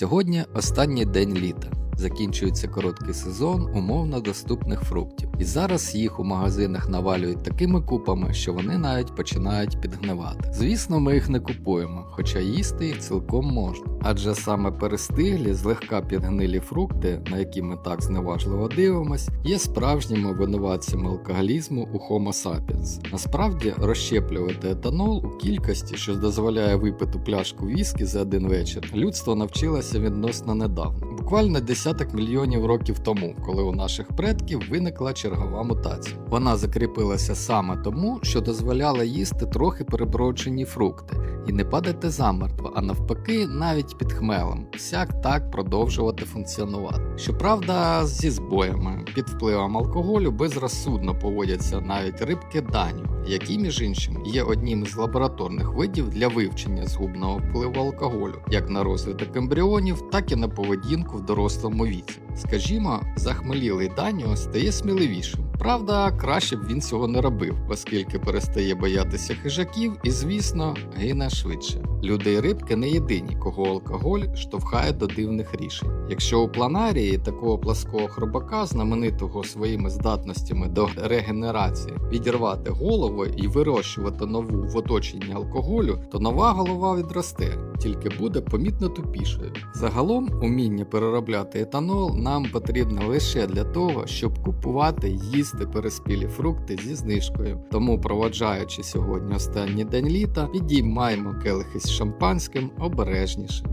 Сьогодні останній день літа. Закінчується короткий сезон умовно доступних фруктів, і зараз їх у магазинах навалюють такими купами, що вони навіть починають підгнивати. Звісно, ми їх не купуємо, хоча їсти їх цілком можна. Адже саме перестиглі, злегка підгнилі фрукти, на які ми так зневажливо дивимось, є справжніми винуватцями алкоголізму у Homo sapiens. Насправді розщеплювати етанол у кількості, що дозволяє випити пляшку віскі за один вечір, людство навчилося відносно недавно. Буквально десяток мільйонів років тому, коли у наших предків виникла чергова мутація. Вона закріпилася саме тому, що дозволяла їсти трохи переброджені фрукти і не падати замертво, а навпаки, навіть під хмелем, всяк так продовжувати функціонувати. Щоправда, зі збоями під впливом алкоголю безрозсудно поводяться навіть рибки даню, які, між іншим, є одним із лабораторних видів для вивчення згубного впливу алкоголю, як на розвиток ембріонів, так і на поведінку в дорослому віці. Скажімо, захмелілий Даніо стає сміливішим. Правда, краще б він цього не робив, оскільки перестає боятися хижаків і, звісно, гине швидше. Люди і рибки не єдині, кого алкоголь штовхає до дивних рішень. Якщо у планарії такого плаского хробака, знаменитого своїми здатностями до регенерації, відірвати голову і вирощувати нову в оточенні алкоголю, то нова голова відросте, тільки буде помітно тупішою. Загалом, уміння переробляти етанол нам потрібно лише для того, щоб купувати їсти переспілі фрукти зі знижкою. Тому, проводжаючи сьогодні останній день літа, підіймаємо келихи шампанським обережніше.